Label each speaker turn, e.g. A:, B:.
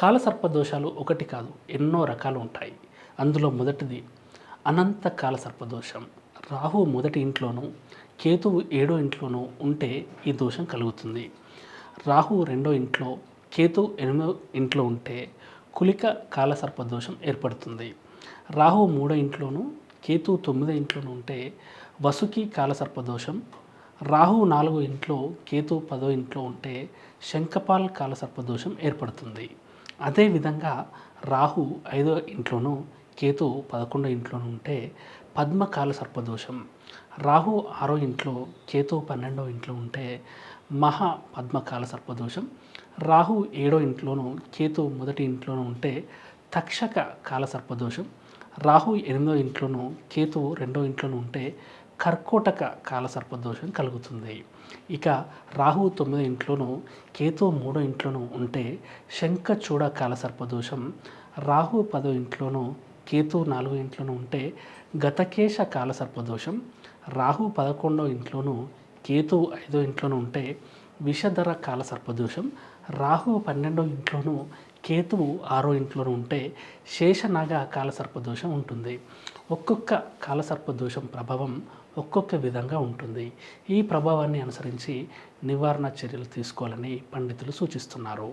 A: కాలసర్ప దోషాలు ఒకటి కాదు ఎన్నో రకాలు ఉంటాయి. అందులో మొదటిది అనంత కాలసర్ప దోషం. రాహు మొదటి ఇంట్లోనూ కేతువు ఏడో ఇంట్లోనూ ఉంటే ఈ దోషం కలుగుతుంది. రాహు రెండో ఇంట్లో కేతు ఎనిమిదో ఇంట్లో ఉంటే కులిక కాలసర్ప దోషం ఏర్పడుతుంది. రాహు మూడో ఇంట్లోనూ కేతు తొమ్మిదో ఇంట్లోనూ ఉంటే వసుకి కాలసర్ప దోషం. రాహు నాలుగో ఇంట్లో కేతు పదో ఇంట్లో ఉంటే శంఖపాల్ కాలసర్ప దోషం ఏర్పడుతుంది. అదేవిధంగా రాహు ఐదో ఇంట్లోనూ కేతు పదకొండో ఇంట్లోనూ ఉంటే పద్మకాల సర్పదోషం. రాహు ఆరో ఇంట్లో కేతు పన్నెండో ఇంట్లో ఉంటే మహా పద్మకాల సర్పదోషం. రాహు ఏడో ఇంట్లోనూ కేతు మొదటి ఇంట్లోనూ ఉంటే తక్షక కాల సర్పదోషం. రాహు ఎనిమిదో ఇంట్లోనూ కేతు రెండో ఇంట్లోనూ ఉంటే కర్కోటక కాల సర్పదోషం కలుగుతుంది. ఇక రాహు తొమ్మిదో ఇంట్లోనూ కేతు మూడో ఇంట్లోనూ ఉంటే శంఖచూడ కాల సర్పదోషం రాహు పదో ఇంట్లోనూ కేతు నాలుగో ఇంట్లోనూ ఉంటే గతకేశ కాల సర్పదోషం రాహు పదకొండో ఇంట్లోనూ కేతు ఐదో ఇంట్లోనూ ఉంటే విషధర కాల సర్పదోషం రాహు పన్నెండో ఇంట్లోనూ కేతువు ఆరో ఇంట్లోనూ ఉంటే శేషనాగ కాలసర్పదోషం ఉంటుంది. ఒక్కొక్క కాలసర్ప దోషం ప్రభావం ఒక్కొక్క విధంగా ఉంటుంది. ఈ ప్రభావాన్ని అనుసరించి నివారణ చర్యలు తీసుకోవాలని పండితులు సూచిస్తున్నారు.